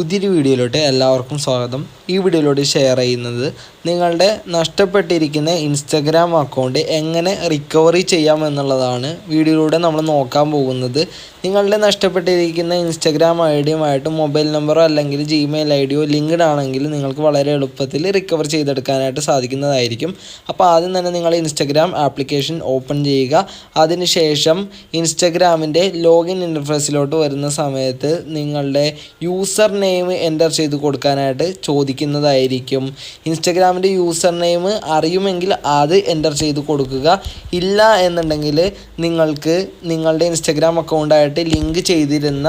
പുതിയൊരു വീഡിയോയിലോട്ട് എല്ലാവർക്കും സ്വാഗതം. ഈ വീഡിയോയിലൂടെ ഷെയർ ചെയ്യുന്നത് നിങ്ങളുടെ നഷ്ടപ്പെട്ടിരിക്കുന്ന ഇൻസ്റ്റഗ്രാം അക്കൗണ്ട് എങ്ങനെ റിക്കവറി ചെയ്യാം എന്നുള്ളതാണ് വീഡിയോയിലൂടെ നമ്മൾ നോക്കാൻ പോകുന്നത്. നിങ്ങളുടെ നഷ്ടപ്പെട്ടിരിക്കുന്ന ഇൻസ്റ്റഗ്രാം ഐ ഡിയുമായിട്ട് മൊബൈൽ നമ്പറോ അല്ലെങ്കിൽ ജിമെയിൽ ഐ ഡിയോ ലിങ്ക്ഡ് ആണെങ്കിൽ നിങ്ങൾക്ക് വളരെ എളുപ്പത്തിൽ റിക്കവർ ചെയ്തെടുക്കാനായിട്ട് സാധിക്കുന്നതായിരിക്കും. അപ്പോൾ ആദ്യം തന്നെ നിങ്ങൾ ഇൻസ്റ്റഗ്രാം ആപ്ലിക്കേഷൻ ഓപ്പൺ ചെയ്യുക. അതിനുശേഷം ഇൻസ്റ്റഗ്രാമിന്റെ ലോഗിൻ ഇന്റർഫേസിലോട്ട് വരുന്ന സമയത്ത് നിങ്ങളുടെ യൂസർ നെയിം എന്റർ ചെയ്ത് കൊടുക്കാനായിട്ട് ചോദിക്കുന്നതായിരിക്കും ഇൻസ്റ്റഗ്രാമിന്റെ യൂസർ നെയിം അറിയുമെങ്കിൽ അത് എന്റർ ചെയ്ത് കൊടുക്കുക. ഇല്ല എന്നുണ്ടെങ്കിൽ നിങ്ങൾക്ക് നിങ്ങളുടെ ഇൻസ്റ്റഗ്രാം അക്കൗണ്ടായിട്ട് ലിങ്ക് ചെയ്തിരുന്ന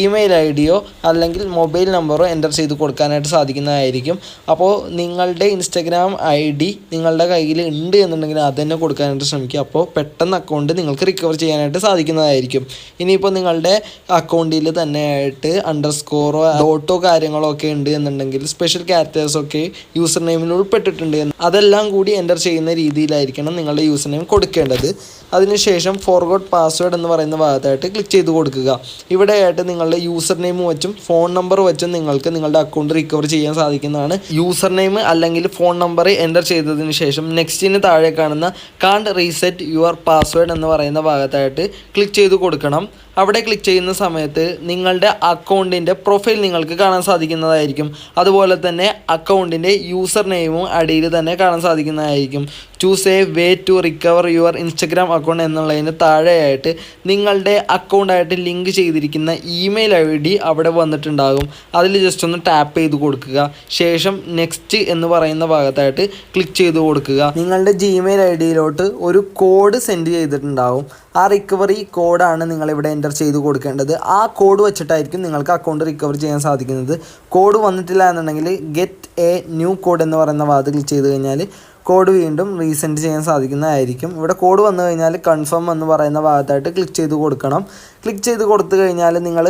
ഇമെയിൽ ഐ ഡിയോ അല്ലെങ്കിൽ മൊബൈൽ നമ്പറോ എന്റർ ചെയ്ത് കൊടുക്കാനായിട്ട് സാധിക്കുന്നതായിരിക്കും. അപ്പോൾ നിങ്ങളുടെ ഇൻസ്റ്റഗ്രാം ഐ ഡി നിങ്ങളുടെ കയ്യിൽ ഉണ്ട് എന്നുണ്ടെങ്കിൽ അത് തന്നെ കൊടുക്കാനായിട്ട് ശ്രമിക്കുക. അപ്പോൾ പെട്ടെന്ന് അക്കൗണ്ട് നിങ്ങൾക്ക് റിക്കവർ ചെയ്യാനായിട്ട് സാധിക്കുന്നതായിരിക്കും. ഇനിയിപ്പോൾ നിങ്ങളുടെ അക്കൗണ്ടിൽ തന്നെയായിട്ട് അണ്ടർ സ്കോറോ ഡോട്ടോ കാര്യങ്ങളോ ഒക്കെ ഉണ്ട് എന്നുണ്ടെങ്കിൽ സ്പെഷ്യൽ ക്യാരക്ടേഴ്സ് ഒക്കെ യൂസർ നെയിമിൽ ഉൾപ്പെട്ടിട്ടുണ്ട് അതെല്ലാം കൂടി എന്റർ ചെയ്യുന്ന രീതിയിലായിരിക്കണം നിങ്ങളുടെ യൂസർ നെയിം കൊടുക്കേണ്ടത്. അതിനുശേഷം ഫോർഗോട്ട് പാസ്വേഡ് എന്ന് പറയുന്ന ഭാഗത്തായിട്ട് ക്ലിക്ക് ചെയ്ത് കൊടുക്കുക. ഇവിടെയായിട്ട് നിങ്ങളുടെ യൂസർ നെയിം വെച്ചും ഫോൺ നമ്പർ വെച്ചും നിങ്ങൾക്ക് നിങ്ങളുടെ അക്കൗണ്ട് റിക്കവർ ചെയ്യാൻ സാധിക്കുന്നതാണ്. യൂസർ നെയിം അല്ലെങ്കിൽ ഫോൺ നമ്പർ എന്റർ ചെയ്തതിന് ശേഷം നെക്സ്റ്റിന് താഴെ കാണുന്ന കാണ്ട് റീസെറ്റ് യുവർ പാസ്വേഡ് എന്ന് പറയുന്ന ഭാഗത്തായിട്ട് ക്ലിക്ക് ചെയ്ത് കൊടുക്കണം. അവിടെ ക്ലിക്ക് ചെയ്യുന്ന സമയത്ത് നിങ്ങളുടെ അക്കൗണ്ടിന്റെ പ്രൊഫൈൽ നിങ്ങൾക്ക് കാണാൻ സാധിക്കുന്നതായിരിക്കും. അതുപോലെ തന്നെ അക്കൗണ്ടിന്റെ യൂസർ നെയിമും അടിയിൽ തന്നെ കാണാൻ സാധിക്കുന്നതായിരിക്കും. Choose a way to recover your Instagram account എന്നുള്ളതിന് താഴെയായിട്ട് നിങ്ങളുടെ അക്കൗണ്ടായിട്ട് ലിങ്ക് ചെയ്തിരിക്കുന്ന ഇമെയിൽ ഐ ഡി അവിടെ വന്നിട്ടുണ്ടാകും. അതിൽ ജസ്റ്റ് ഒന്ന് ടാപ്പ് ചെയ്ത് കൊടുക്കുക. ശേഷം നെക്സ്റ്റ് എന്ന് പറയുന്ന ഭാഗത്തായിട്ട് ക്ലിക്ക് ചെയ്ത് കൊടുക്കുക. നിങ്ങളുടെ ജിമെയിൽ ഐ ഡിയിലോട്ട് ഒരു കോഡ് സെൻഡ് ചെയ്തിട്ടുണ്ടാകും. ആ റിക്കവറി കോഡാണ് നിങ്ങളിവിടെ എന്റർ ചെയ്ത് കൊടുക്കേണ്ടത് ആ കോഡ് വെച്ചിട്ടായിരിക്കും നിങ്ങൾക്ക് അക്കൗണ്ട് റിക്കവർ ചെയ്യാൻ സാധിക്കുന്നത്. കോഡ് വന്നിട്ടില്ല എന്നുണ്ടെങ്കിൽ ഗെറ്റ് എ ന്യൂ കോഡ് എന്ന് പറയുന്ന വാതിൽ ക്ലിക്ക് ചെയ്ത് കഴിഞ്ഞാൽ കോഡ് വീണ്ടും റീസെൻഡ് ചെയ്യാൻ സാധിക്കുന്നതായിരിക്കും. ഇവിടെ കോഡ് വന്നു കഴിഞ്ഞാൽ കൺഫേം എന്ന് പറയുന്ന ഭാഗത്തായിട്ട് ക്ലിക്ക് ചെയ്ത് കൊടുക്കണം. ക്ലിക്ക് ചെയ്ത് കൊടുത്തു കഴിഞ്ഞാൽ നിങ്ങൾ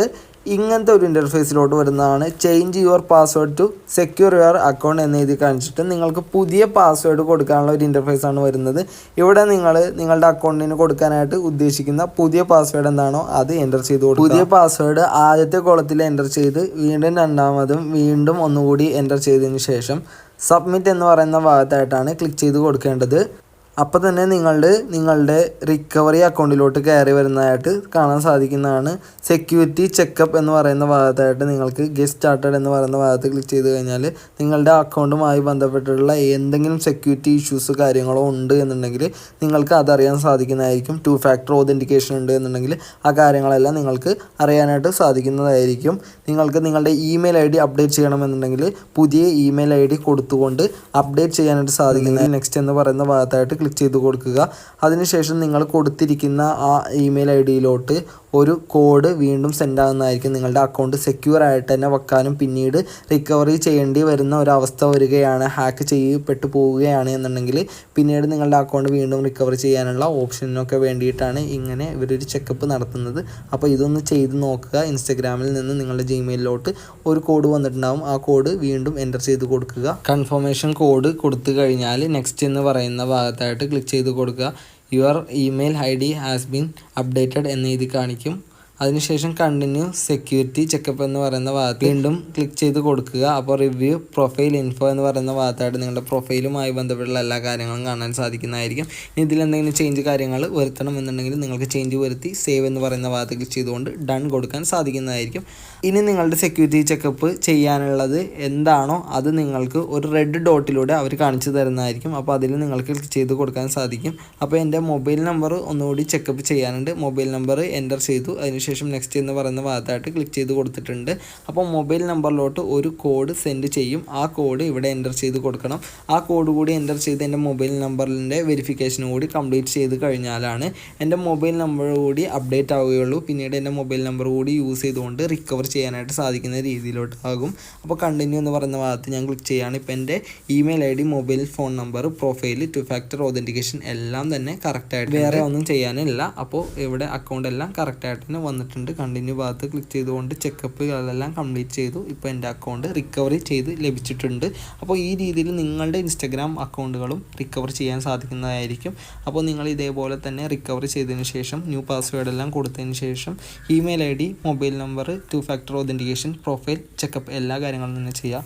ഇങ്ങനത്തെ ഒരു ഇന്റർഫേസിലോട്ട് വരുന്നതാണ്. Change your password to secure your account എന്ന് എഴുതി കാണിച്ചിട്ട് നിങ്ങൾക്ക് പുതിയ പാസ്വേഡ് കൊടുക്കാനുള്ള ഒരു ഇന്റർഫേസ് ആണ് വരുന്നത്. ഇവിടെ നിങ്ങൾ നിങ്ങളുടെ അക്കൗണ്ടിന് കൊടുക്കാനായിട്ട് ഉദ്ദേശിക്കുന്ന പുതിയ പാസ്വേഡ് എന്താണോ അത് എന്റർ ചെയ്ത് കൊടുക്കുക. പുതിയ പാസ്വേഡ് ആദ്യത്തെ കോളത്തിൽ എന്റർ ചെയ്ത് വീണ്ടും രണ്ടാമതും വീണ്ടും ഒന്നുകൂടി എന്റർ ചെയ്തതിന് ശേഷം സബ്മിറ്റ് എന്ന് പറയുന്ന ഭാഗത്തായിട്ടാണ് ക്ലിക്ക് ചെയ്ത് കൊടുക്കേണ്ടത്. അപ്പോൾ തന്നെ നിങ്ങളുടെ നിങ്ങളുടെ റിക്കവറി അക്കൗണ്ടിലോട്ട് കയറി വരുന്നതായിട്ട് കാണാൻ സാധിക്കുന്നതാണ്. സെക്യൂരിറ്റി ചെക്കപ്പ് എന്ന് പറയുന്ന ഭാഗത്തായിട്ട് നിങ്ങൾക്ക് ഗെറ്റ് സ്റ്റാർട്ടഡ് എന്ന് പറയുന്ന ഭാഗത്ത് ക്ലിക്ക് ചെയ്ത് കഴിഞ്ഞാൽ നിങ്ങളുടെ അക്കൗണ്ടുമായി ബന്ധപ്പെട്ടിട്ടുള്ള എന്തെങ്കിലും സെക്യൂരിറ്റി ഇഷ്യൂസ് കാര്യങ്ങളോ ഉണ്ട് എന്നുണ്ടെങ്കിൽ നിങ്ങൾക്ക് അതറിയാൻ സാധിക്കുന്നതായിരിക്കും. ടു ഫാക്ടർ ഓതന്റിക്കേഷൻ ഉണ്ട് എന്നുണ്ടെങ്കിൽ ആ കാര്യങ്ങളെല്ലാം നിങ്ങൾക്ക് അറിയാനായിട്ട് സാധിക്കുന്നതായിരിക്കും. നിങ്ങൾക്ക് നിങ്ങളുടെ ഇമെയിൽ ഐ ഡി അപ്ഡേറ്റ് ചെയ്യണമെന്നുണ്ടെങ്കിൽ പുതിയ ഇമെയിൽ ഐ ഡി കൊടുത്തുകൊണ്ട് അപ്ഡേറ്റ് ചെയ്യാനായിട്ട് സാധിക്കുന്നത് നെക്സ്റ്റ് എന്ന് പറയുന്ന ഭാഗത്തായിട്ട് ക്ലിക്ക് ചെയ്ത് കൊടുക്കുക. അതിനുശേഷം നിങ്ങൾ കൊടുത്തിരിക്കുന്ന ആ ഇമെയിൽ ഐ ഡിയിലോട്ട് ഒരു കോഡ് വീണ്ടും സെൻഡ് ആകുന്നതായിരിക്കും നിങ്ങളുടെ അക്കൗണ്ട് സെക്യൂർ ആയിട്ട് തന്നെ വെക്കാനും പിന്നീട് റിക്കവറി ചെയ്യേണ്ടി വരുന്ന ഒരവസ്ഥ വരികയാണ്. ഹാക്ക് ചെയ്യപ്പെട്ടു പോവുകയാണ് എന്നുണ്ടെങ്കിൽ പിന്നീട് നിങ്ങളുടെ അക്കൗണ്ട് വീണ്ടും റിക്കവർ ചെയ്യാനുള്ള ഓപ്ഷനൊക്കെ വേണ്ടിയിട്ടാണ് ഇങ്ങനെ ഇവരൊരു ചെക്കപ്പ് നടത്തുന്നത്. അപ്പോൾ ഇതൊന്ന് ചെയ്ത് നോക്കുക. ഇൻസ്റ്റഗ്രാമിൽ നിന്ന് നിങ്ങളുടെ ജിമെയിലിലോട്ട് ഒരു കോഡ് വന്നിട്ടുണ്ടാകും ആ കോഡ് വീണ്ടും എന്റർ ചെയ്ത് കൊടുക്കുക. കൺഫർമേഷൻ കോഡ് കൊടുത്തു കഴിഞ്ഞാൽ നെക്സ്റ്റ് എന്ന് പറയുന്ന ഭാഗത്തായിട്ട് ക്ലിക്ക് ചെയ്ത് കൊടുക്കുക. Your email I D has been updated എന്ന് ഇത് കാണിക്കും. അതിനുശേഷം കണ്ടിന്യൂ സെക്യൂരിറ്റി ചെക്കപ്പ് എന്ന് പറയുന്ന ഭാഗത്ത് വീണ്ടും ക്ലിക്ക് ചെയ്ത് കൊടുക്കുക. അപ്പോൾ റിവ്യൂ പ്രൊഫൈൽ ഇൻഫോ എന്ന് പറയുന്ന ഭാഗത്തായിട്ട് നിങ്ങളുടെ പ്രൊഫൈലുമായി ബന്ധപ്പെട്ടുള്ള എല്ലാ കാര്യങ്ങളും കാണാൻ സാധിക്കുന്നതായിരിക്കും. ഇനി ഇതിൽ എന്തെങ്കിലും ചേഞ്ച് കാര്യങ്ങൾ വരുത്തണമെന്നുണ്ടെങ്കിൽ നിങ്ങൾക്ക് ചേഞ്ച് വരുത്തി സേവ് എന്ന് പറയുന്ന ഭാഗത്ത് ക്ലിക്ക് ചെയ്തുകൊണ്ട് ഡൺ കൊടുക്കാൻ സാധിക്കുന്നതായിരിക്കും. ഇനി നിങ്ങളുടെ സെക്യൂരിറ്റി ചെക്കപ്പ് ചെയ്യാനുള്ളത് എന്താണോ അത് നിങ്ങൾക്ക് ഒരു റെഡ് ഡോട്ടിലൂടെ അവർ കാണിച്ചു തരുന്നതായിരിക്കും. അപ്പോൾ അതിൽ നിങ്ങൾക്ക് ക്ലിക്ക് ചെയ്ത് കൊടുക്കാൻ സാധിക്കും. അപ്പോൾ എന്റെ മൊബൈൽ നമ്പർ ഒന്നുകൂടി ചെക്കപ്പ് ചെയ്യാനുണ്ട്. മൊബൈൽ നമ്പർ എന്റർ ചെയ്തു. അതിനുശേഷം നെക്സ്റ്റ് എന്ന് പറയുന്ന ഭാഗത്തായിട്ട് ക്ലിക്ക് ചെയ്ത് കൊടുത്തിട്ടുണ്ട്. അപ്പോൾ മൊബൈൽ നമ്പറിലോട്ട് ഒരു കോഡ് സെൻഡ് ചെയ്യും. ആ കോഡ് ഇവിടെ എന്റർ ചെയ്ത് കൊടുക്കണം. ആ കോഡ് കൂടി എന്റർ ചെയ്ത് എന്റെ മൊബൈൽ നമ്പറിന്റെ വെരിഫിക്കേഷൻ കൂടി കംപ്ലീറ്റ് ചെയ്ത് കഴിഞ്ഞാലാണ് എന്റെ മൊബൈൽ നമ്പർ കൂടി അപ്ഡേറ്റ് ആവുകയുള്ളൂ. പിന്നീട് എന്റെ മൊബൈൽ നമ്പർ കൂടി യൂസ് ചെയ്തുകൊണ്ട് റിക്കവർ ചെയ്യാനായിട്ട് സാധിക്കുന്ന രീതിയിലോട്ടാകും അപ്പോൾ കണ്ടിന്യൂ എന്ന് പറയുന്ന ഭാഗത്ത് ഞാൻ ക്ലിക്ക് ചെയ്യുകയാണ് ഇപ്പോൾ എന്റെ email I D mobile phone number profile two factor authentication എല്ലാം തന്നെ കറക്റ്റായിട്ട് വേറെ ഒന്നും ചെയ്യാനില്ല. അപ്പോൾ ഇവിടെ അക്കൗണ്ട് എല്ലാം കറക്റ്റായിട്ട് തന്നെ വന്നിട്ടുണ്ട്. വന്നിട്ടുണ്ട്. കണ്ടിന്യൂ ഭാഗത്ത് ക്ലിക്ക് ചെയ്തുകൊണ്ട് ചെക്കപ്പുകളെല്ലാം കംപ്ലീറ്റ് ചെയ്തു. ഇപ്പോൾ എന്റെ അക്കൗണ്ട് റിക്കവറി ചെയ്ത് ലഭിച്ചിട്ടുണ്ട്. അപ്പോൾ ഈ രീതിയിൽ നിങ്ങളുടെ ഇൻസ്റ്റഗ്രാം അക്കൗണ്ടുകളും റിക്കവർ ചെയ്യാൻ സാധിക്കുന്നതായിരിക്കും. അപ്പോൾ നിങ്ങൾ ഇതേപോലെ തന്നെ റിക്കവറി ചെയ്തതിന് ശേഷം ന്യൂ പാസ്വേഡ് എല്ലാം കൊടുത്തതിന് ശേഷം email I D mobile number two factor authentication profile checkup എല്ലാ കാര്യങ്ങളും തന്നെ ചെയ്യുക